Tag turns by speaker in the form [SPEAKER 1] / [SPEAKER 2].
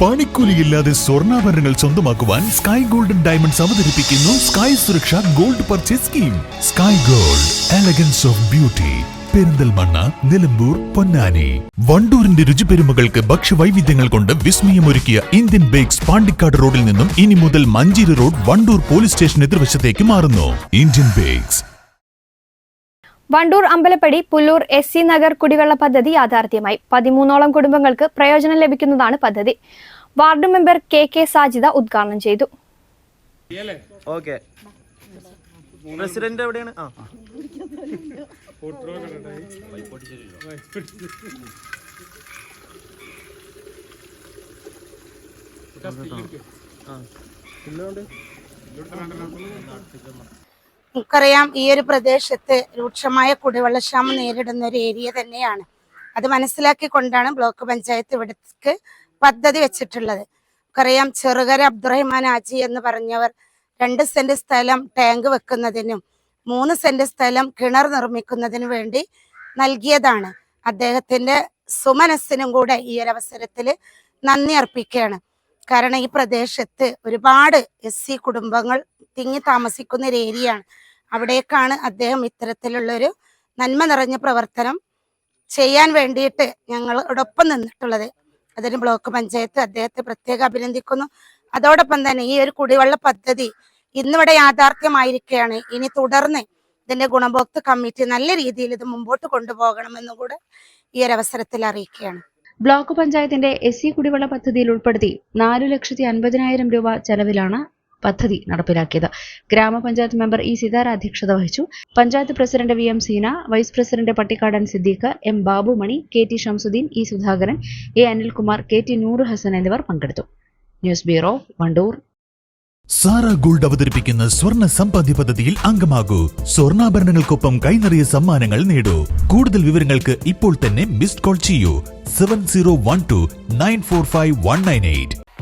[SPEAKER 1] പണിക്കൂലിയില്ലാതെ സ്വർണാഭരണങ്ങൾ സ്വന്തമാക്കുവാൻ sky golden diamonds അവതരിപ്പിക്കുന്നു sky Suraksha gold purchase scheme sky gold elegance of beauty Perinthalmanna Nilambur Ponnani. വണ്ടൂരിന്റെ രുചിപെരുമകൾക്ക് ഭക്ഷ്യവൈവിധ്യങ്ങൾ കൊണ്ട് വിസ്മയമൊരുക്കിയ ഇന്ത്യൻ ബേക്സ് പാണ്ടിക്കാട് റോഡിൽ നിന്നും ഇനി മുതൽ Manjeri road Wandoor police station എതിർവശത്തേക്ക് മാറുന്നു. Indian bakes
[SPEAKER 2] Wandoor Ambalappadi Pullur S C Nagar കുടിവെള്ള പദ്ധതി യാഥാർത്ഥ്യമായി. പതിമൂന്നോളം കുടുംബങ്ങൾക്ക് പ്രയോജനം ലഭിക്കുന്നതാണ് പദ്ധതി. Ward member K K Sajida ഉദ്ഘാടനം ചെയ്തു.
[SPEAKER 3] ഓക്കെ. പ്രസിഡന്റ് എവിടെയാണ്? ആ.
[SPEAKER 4] നമുക്കറിയാം ഈ ഒരു പ്രദേശത്ത് രൂക്ഷമായ കുടിവെള്ളക്ഷാമം നേരിടുന്ന ഒരു ഏരിയ തന്നെയാണ്. അത് മനസ്സിലാക്കിക്കൊണ്ടാണ് ബ്ലോക്ക് പഞ്ചായത്ത് ഇവിടേക്ക് പദ്ധതി വെച്ചിട്ടുള്ളത്. നമുക്കറിയാം ചെറുകര അബ്ദുറഹിമാൻ ആജി എന്ന് പറഞ്ഞവർ രണ്ട് സെന്റ് സ്ഥലം ടാങ്ക് വെക്കുന്നതിനും മൂന്ന് സെന്റ് സ്ഥലം കിണർ നിർമ്മിക്കുന്നതിനു വേണ്ടി നൽകിയതാണ്. അദ്ദേഹത്തിന്റെ സുമനസ്സിനും കൂടെ ഈ ഒരു അവസരത്തിൽ നന്ദി അർപ്പിക്കുകയാണ്. കാരണം ഈ പ്രദേശത്ത് ഒരുപാട് എസ് കുടുംബങ്ങൾ തിങ്ങി താമസിക്കുന്ന ഒരു ഏരിയയാണ് അവിടേക്കാണ് അദ്ദേഹം ഇത്തരത്തിലുള്ളൊരു നന്മ നിറഞ്ഞ പ്രവർത്തനം ചെയ്യാൻ വേണ്ടിയിട്ട് ഞങ്ങളോടൊപ്പം നിന്നിട്ടുള്ളത്. അതിന് ബ്ലോക്ക് പഞ്ചായത്ത് അദ്ദേഹത്തെ പ്രത്യേകം അഭിനന്ദിക്കുന്നു. അതോടൊപ്പം തന്നെ ഈ ഒരു കുടിവെള്ള പദ്ധതി ഇന്നിവിടെ യാഥാർത്ഥ്യമായിരിക്കുകയാണ്. ഇനി തുടർന്ന് ഇതിന്റെ ഗുണഭോക്തൃ കമ്മിറ്റി നല്ല രീതിയിൽ ഇത് മുമ്പോട്ട് കൊണ്ടുപോകണമെന്നും കൂടെ ഈ ഒരു അവസരത്തിൽ അറിയിക്കുകയാണ്.
[SPEAKER 5] ബ്ലോക്ക് പഞ്ചായത്തിന്റെ എസ് സി കുടിവെള്ള പദ്ധതിയിൽ ഉൾപ്പെടുത്തി നാലു ലക്ഷത്തി അൻപതിനായിരം രൂപ ചെലവിലാണ് പദ്ധതി നടപ്പിലാക്കിയത്. ഗ്രാമപഞ്ചായത്ത് മെമ്പർ ഇ സിതാര അധ്യക്ഷത വഹിച്ചു. Panchayat president V M Seena vice president Pattikkadan Siddique M Babumani K T Shamsuddin E Sudhakaran A Anilkumar K T Noor Hasan എന്നിവർ പങ്കെടുത്തു. News bureau Wandoor.
[SPEAKER 1] Sara gold അവതരിപ്പിക്കുന്ന സ്വർണ സമ്പാദ്യ പദ്ധതിയിൽ അംഗമാകൂ. സ്വർണാഭരണങ്ങൾക്കൊപ്പം കൈനിറിയ സമ്മാനങ്ങൾ നേടൂ. കൂടുതൽ വിവരങ്ങൾക്ക് ഇപ്പോൾ തന്നെ മിസ്ഡ് കോൾ ചെയ്യൂ. Seven zero one two nine four five one nine eight.